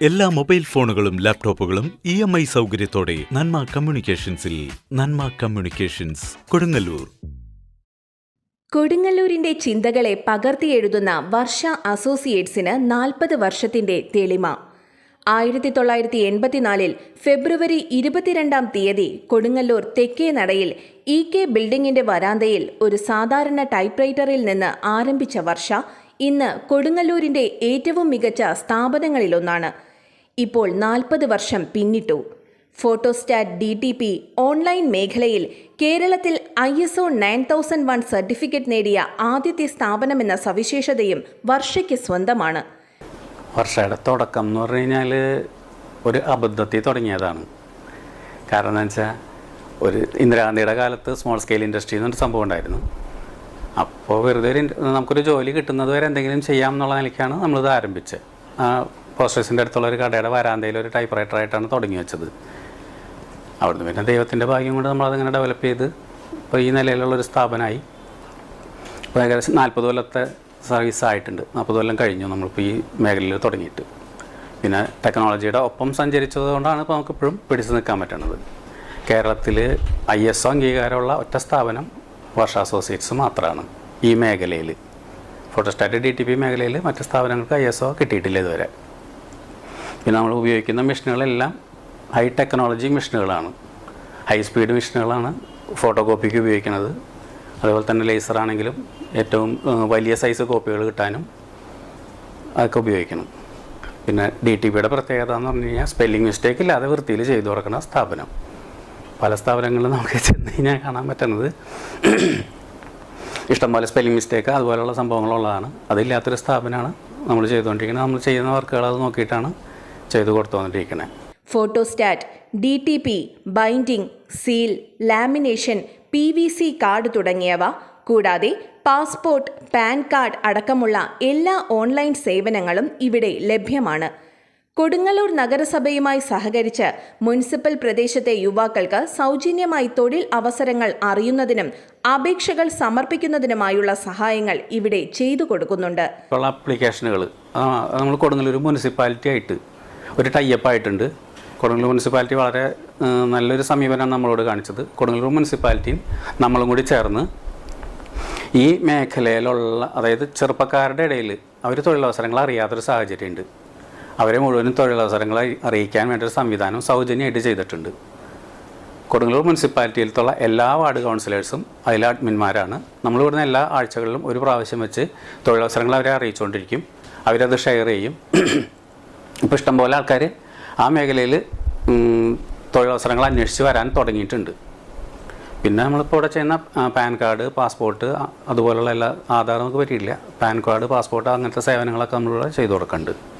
എല്ലാ മൊബൈൽ ഫോണുകളും ലാപ്ടോപ്പുകളും ഇ എം ഐ സൗകര്യത്തോടെ നന്മ കമ്മ്യൂണിക്കേഷൻസിൽ നന്മ കമ്മ്യൂണിക്കേഷൻസ് കൊടുങ്ങല്ലൂർ. കൊടുങ്ങല്ലൂരിന്റെ ചിന്തകളെ പകർത്തിയെഴുതുന്ന വർഷ അസോസിയേറ്റ്സിന് നാൽപ്പത് വർഷത്തിന്റെ തെളിമ. ആയിരത്തി തൊള്ളായിരത്തി എൺപത്തിനാലിൽ ഫെബ്രുവരി ഇരുപത്തിരണ്ടാം തീയതി കൊടുങ്ങല്ലൂർ തെക്കേ നടയിൽ ഇ കെ ബിൽഡിംഗിന്റെ വരാന്തയിൽ ഒരു സാധാരണ ടൈപ്പ്റൈറ്ററിൽ നിന്ന് ആരംഭിച്ച വർഷ ഇന്ന് കൊടുങ്ങല്ലൂരിന്റെ ഏറ്റവും മികച്ച സ്ഥാപനങ്ങളിലൊന്നാണ്. ഇപ്പോൾ നാൽപ്പത് വർഷം പിന്നിട്ടു. Photostat D T P online മേഖലയിൽ കേരളത്തിൽ I S O nine thousand one certificate നേടിയ ആദ്യത്തെ സ്ഥാപനമെന്ന സവിശേഷതയും വർഷയ്ക്ക് സ്വന്തമാണ്. വർഷയുടെ തുടക്കം എന്ന് പറഞ്ഞു കഴിഞ്ഞാൽ ഒരു അബദ്ധത്തിൽ തുടങ്ങിയതാണ്. കാരണം എന്താ വെച്ചാൽ ഒരു ഇന്ദിരാഗാന്ധിയുടെ കാലത്ത് സ്മോൾ സ്കെയിൽ ഇൻഡസ്ട്രി എന്നൊരു സംഭവം ഉണ്ടായിരുന്നു. അപ്പോൾ വെറുതെ ഒരു നമുക്കൊരു ജോലി കിട്ടുന്നത് വരെ എന്തെങ്കിലും ചെയ്യാം എന്നുള്ള നിലയ്ക്കാണ് നമ്മളിത് ആരംഭിച്ചത്. പോസ്റ്റേഴ്സിന്റെ അടുത്തുള്ള ഒരു കടയുടെ വരാന്തയിൽ ഒരു ടൈപ്പ് റൈറ്ററായിട്ടാണ് തുടങ്ങി വെച്ചത്. അവിടുന്ന് പിന്നെ ദൈവത്തിന്റെ ഭാഗ്യം കൊണ്ട് നമ്മളതിങ്ങനെ ഡെവലപ്പ് ചെയ്ത് ഇപ്പോൾ ഈ നിലയിലുള്ളൊരു സ്ഥാപനമായി. ഇപ്പോൾ ഏകദേശം നാൽപ്പത് കൊല്ലത്തെ സർവീസ് ആയിട്ടുണ്ട്. നാൽപ്പത് കൊല്ലം കഴിഞ്ഞു നമ്മളിപ്പോൾ ഈ മേഖലയിൽ തുടങ്ങിയിട്ട്. പിന്നെ ടെക്നോളജിയുടെ ഒപ്പം സഞ്ചരിച്ചത് കൊണ്ടാണ് ഇപ്പോൾ നമുക്കിപ്പോഴും പിടിച്ചു നിൽക്കാൻ പറ്റുന്നത് കേരളത്തിൽ ഐ എസ് ഒ അംഗീകാരമുള്ള ഒറ്റ സ്ഥാപനം വർഷ അസോസിയേറ്റ്സ് മാത്രമാണ് ഈ മേഖലയിൽ. ഫോട്ടോസ്റ്റാറ്റ് ഡി ടി പി മേഖലയിൽ മറ്റ് സ്ഥാപനങ്ങൾക്ക് ഐ എസ് ഒ കിട്ടിയിട്ടില്ല ഇതുവരെ. പിന്നെ നമ്മൾ ഉപയോഗിക്കുന്ന മെഷീനുകളെല്ലാം ഹൈ ടെക്നോളജി മെഷീനുകളാണ്. ഹൈ സ്പീഡ് മെഷീനുകളാണ് ഫോട്ടോ കോപ്പിക്ക് ഉപയോഗിക്കുന്നത്. അതുപോലെ തന്നെ ലേസർ ആണെങ്കിലും ഏറ്റവും വലിയ സൈസ് കോപ്പികൾ കിട്ടാനും അതൊക്കെ ഉപയോഗിക്കണം. പിന്നെ ഡി ടി പിയുടെ പ്രത്യേകത എന്ന് പറഞ്ഞു കഴിഞ്ഞാൽ സ്പെല്ലിംഗ് മിസ്റ്റേക്ക് ഇല്ലാതെ വൃത്തിയിൽ ചെയ്തു കൊടുക്കുന്ന സ്ഥാപനം. പല സ്ഥാപനങ്ങളിലും നമുക്ക് ചെന്ന് കഴിഞ്ഞാൽ കാണാൻ പറ്റുന്നത്. ഇഷ്ടംപോലെ സ്പെല്ലിംഗ് മിസ്റ്റേക്ക് അതുപോലെയുള്ള സംഭവങ്ങളുള്ളതാണ്. അതില്ലാത്തൊരു സ്ഥാപനമാണ് നമ്മൾ ചെയ്തുകൊണ്ടിരിക്കുന്നത്. നമ്മൾ ചെയ്യുന്ന വർക്കുകൾ അത് നോക്കിയിട്ടാണ് ചെയ്തു കൊടുത്തുകൊണ്ടിരിക്കുന്നത്. Photostat D T P binding seal lamination P V C card തുടങ്ങിയവ കൂടാതെ പാസ്പോർട്ട് പാൻ കാർഡ് അടക്കമുള്ള എല്ലാ ഓൺലൈൻ സേവനങ്ങളും ഇവിടെ ലഭ്യമാണ്. കൊടുങ്ങല്ലൂർ നഗരസഭയുമായി സഹകരിച്ച് മുനിസിപ്പൽ പ്രദേശത്തെ യുവാക്കൾക്ക് സൗജന്യമായി തൊഴിൽ അവസരങ്ങൾ അറിയുന്നതിനും അപേക്ഷകൾ സമർപ്പിക്കുന്നതിനുമായുള്ള സഹായങ്ങൾ ഇവിടെ ചെയ്തു കൊടുക്കുന്നുണ്ട്. ആപ്ലിക്കേഷനുകൾ നമ്മൾ കൊടുങ്ങല്ലൂർ മുനിസിപ്പാലിറ്റി ആയിട്ട് ഒരു ടൈപ്പ് ആയിട്ടുണ്ട്. കൊടുങ്ങല്ലൂർ മുനിസിപ്പാലിറ്റി വളരെ നല്ലൊരു സമീപനമാണ് നമ്മളോട് കാണിച്ചത്. കൊടുങ്ങല്ലൂർ മുനിസിപ്പാലിറ്റിയും നമ്മളും കൂടി ചേർന്ന് ഈ മേഖലയിലുള്ള അതായത് ചെറുപ്പക്കാരുടെ ഇടയിൽ അവർ തൊഴിലവസരങ്ങൾ അറിയാത്തൊരു സാഹചര്യമുണ്ട്. അവരെ മുഴുവനും തൊഴിലവസരങ്ങൾ അറിയിക്കാൻ വേണ്ട ഒരു സംവിധാനം സൗജന്യമായിട്ട് ചെയ്തിട്ടുണ്ട്. കൊടുങ്ങല്ലൂർ മുനിസിപ്പാലിറ്റിയിലത്തുള്ള എല്ലാ വാർഡ് കൗൺസിലേഴ്സും അതിലെ അഡ്മിന്മാരാണ് നമ്മൾ ഇവിടുന്ന് എല്ലാ ആഴ്ചകളിലും ഒരു പ്രാവശ്യം വെച്ച് തൊഴിലവസരങ്ങൾ അവരെ അറിയിച്ചുകൊണ്ടിരിക്കും. അവരത് ഷെയർ ചെയ്യും. ഇപ്പോൾ ഇഷ്ടംപോലെ ആൾക്കാർ ആ മേഖലയിൽ തൊഴിലവസരങ്ങൾ അന്വേഷിച്ച് വരാൻ തുടങ്ങിയിട്ടുണ്ട്. പിന്നെ നമ്മളിപ്പോൾ ഇവിടെ ചെയ്യുന്ന പാൻ കാർഡ് പാസ്പോർട്ട് അതുപോലുള്ള എല്ലാ ആധാർ നമുക്ക് പറ്റിയില്ല പാൻ കാർഡ് പാസ്പോർട്ട് അങ്ങനത്തെ സേവനങ്ങളൊക്കെ നമ്മളിവിടെ ചെയ്തു കൊടുക്കുന്നുണ്ട്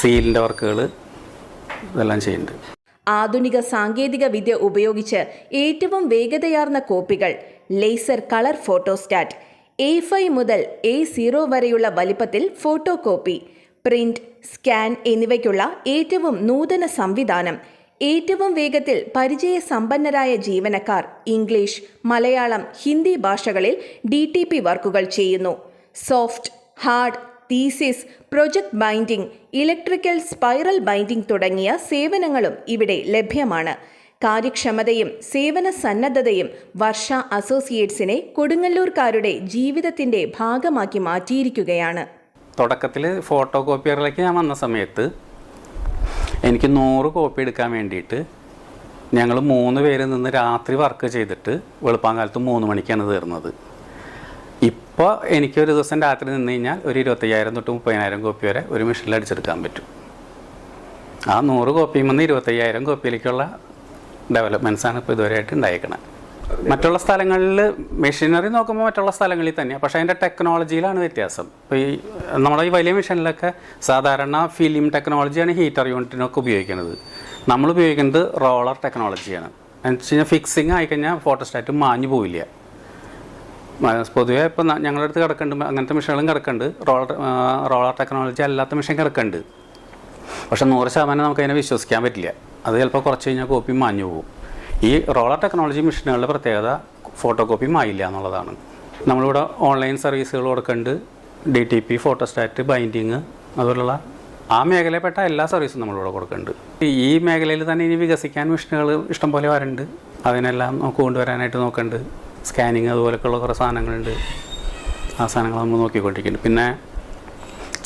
സീലിന്റെ വർക്കുകൾ ഇതെല്ലാം ചെയ്യുന്നുണ്ട്. ആധുനിക സാങ്കേതിക വിദ്യ ഉപയോഗിച്ച് ഏറ്റവും വേഗതയാർന്ന കോപ്പികൾ laser colour photostat A five മുതൽ എ സീറോ വരെയുള്ള വലിപ്പത്തിൽ ഫോട്ടോ കോപ്പി പ്രിന്റ് സ്കാൻ എന്നിവയ്ക്കുള്ള ഏറ്റവും നൂതന സംവിധാനം ഏറ്റവും വേഗത്തിൽ പരിചയസമ്പന്നരായ ജീവനക്കാർ ഇംഗ്ലീഷ് മലയാളം ഹിന്ദി ഭാഷകളിൽ ഡി വർക്കുകൾ ചെയ്യുന്നു. Soft hard thesis project binding electrical spiral binding തുടങ്ങിയ സേവനങ്ങളും ഇവിടെ ലഭ്യമാണ്. കാര്യക്ഷമതയും സേവന സന്നദ്ധതയും വർഷ അസോസിയേറ്റ്സിനെ കൊടുങ്ങല്ലൂർക്കാരുടെ ജീവിതത്തിന്റെ ഭാഗമാക്കി മാറ്റിയിരിക്കുകയാണ്. തുടക്കത്തിൽ ഫോട്ടോ കോപ്പിയറിലേക്ക് ഞാൻ വന്ന സമയത്ത് എനിക്ക് നൂറ് കോപ്പി എടുക്കാൻ വേണ്ടിയിട്ട് ഞങ്ങൾ മൂന്ന് പേര് നിന്ന് രാത്രി വർക്ക് ചെയ്തിട്ട് വെളുപ്പാങ്കാലത്ത് മൂന്ന് മണിക്കാണ് തീർന്നത്. ഇപ്പോൾ എനിക്ക് ഒരു ദിവസം രാത്രി നിന്ന് കഴിഞ്ഞാൽ ഒരു ഇരുപത്തയ്യായിരം തൊട്ട് മുപ്പതിനായിരം കോപ്പി വരെ ഒരു മെഷീനിൽ അടിച്ചെടുക്കാൻ പറ്റും. ആ നൂറ് കോപ്പിയിൽ നിന്ന് ഇരുപത്തയ്യായിരം കോപ്പിയിലേക്കുള്ള ഡെവലപ്മെന്റ്സാണ് ഇപ്പോൾ ഇതുവരെയായിട്ട് ഉണ്ടായേക്കണത്. മറ്റുള്ള സ്ഥലങ്ങളിൽ മെഷീനറി നോക്കുമ്പോൾ മറ്റുള്ള സ്ഥലങ്ങളിൽ തന്നെയാണ് പക്ഷേ അതിന്റെ ടെക്നോളജിയിലാണ് വ്യത്യാസം. ഇപ്പോൾ ഈ നമ്മുടെ ഈ വലിയ മെഷീനിലൊക്കെ സാധാരണ ഫിലിം ടെക്നോളജിയാണ് ഹീറ്റർ യൂണിറ്റിനൊക്കെ ഉപയോഗിക്കുന്നത്. നമ്മൾ ഉപയോഗിക്കുന്നത് റോളർ ടെക്നോളജിയാണ് എന്ന് വെച്ച് കഴിഞ്ഞാൽ ഫിക്സിങ് ആയിക്കഴിഞ്ഞാൽ ഫോട്ടോസ്റ്റാറ്റ് മാഞ്ഞു പോവില്ല. പൊതുവേ ഇപ്പം ഞങ്ങളുടെ അടുത്ത് കിടക്കുന്നുണ്ട് അങ്ങനത്തെ മെഷീനുകളും കിടക്കുന്നുണ്ട് റോളർ റോളർ ടെക്നോളജി അല്ലാത്ത മെഷീൻ കിടക്കുന്നുണ്ട് പക്ഷെ നൂറ് ശതമാനം നമുക്കതിനെ വിശ്വസിക്കാൻ പറ്റില്ല. അത് ചിലപ്പോൾ കുറച്ച് കഴിഞ്ഞാൽ കോപ്പി മാഞ്ഞു പോകും. ഈ റോളർ ടെക്നോളജി മെഷീനുകളുടെ പ്രത്യേകത ഫോട്ടോ കോപ്പി മായില്ല എന്നുള്ളതാണ്. നമ്മളിവിടെ ഓൺലൈൻ സർവീസുകൾ കൊടുക്കുന്നുണ്ട് D T P photostat binding അതുപോലുള്ള ആ മേഖലയിൽപ്പെട്ട എല്ലാ സർവീസും നമ്മളിവിടെ കൊടുക്കുന്നുണ്ട് ഈ മേഖലയിൽ തന്നെ ഇനി വികസിക്കാൻ മെഷീനുകൾ ഇഷ്ടംപോലെ വരുന്നുണ്ട് അതിനെല്ലാം നമുക്ക് കൊണ്ടുവരാനായിട്ട് നോക്കുന്നുണ്ട് സ്കാനിങ് അതുപോലൊക്കെയുള്ള കുറേ സാധനങ്ങളുണ്ട്. ആ സാധനങ്ങൾ നമ്മൾ നോക്കിക്കൊണ്ടിരിക്കുന്നുണ്ട് പിന്നെ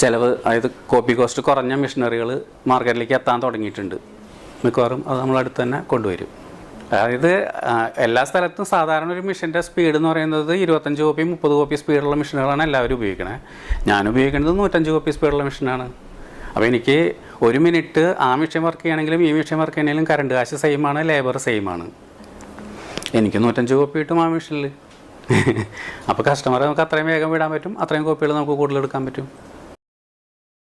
ചിലവ് അതായത് കോപ്പി കോസ്റ്റ് കുറഞ്ഞ മെഷീനറികൾ മാർക്കറ്റിലേക്ക് എത്താൻ തുടങ്ങിയിട്ടുണ്ട്. മിക്കവാറും അത് നമ്മളടുത്ത് തന്നെ കൊണ്ടുവരും. അതായത് എല്ലാ സ്ഥലത്തും സാധാരണ ഒരു മെഷീന്റെ സ്പീഡ് എന്ന് പറയുന്നത് ഇരുപത്തഞ്ച് കോപ്പി മുപ്പത് കോപ്പി സ്പീഡുള്ള മെഷീനുകളാണ് എല്ലാവരും ഉപയോഗിക്കുന്നത് ഞാൻ ഉപയോഗിക്കുന്നത് നൂറ്റഞ്ച് കോപ്പി സ്പീഡുള്ള മെഷീനാണ്. അപ്പോൾ എനിക്ക് ഒരു മിനിറ്റ് ആ മെഷീൻ വർക്ക് ചെയ്യണമെങ്കിലും ഈ മെഷീൻ വർക്ക് ചെയ്യണമെങ്കിലും കറണ്ട് കാശ് സെയിമാണ് ലേബർ സെയിമാണ് എനിക്ക് നൂറ്റഞ്ച് കോപ്പി കിട്ടും ആ മെഷീനിൽ അപ്പോൾ കസ്റ്റമറെ നമുക്ക് അത്രയും വേഗം വിടാൻ പറ്റും. അത്രയും കോപ്പികൾ നമുക്ക് കൂടുതൽ എടുക്കാൻ പറ്റും.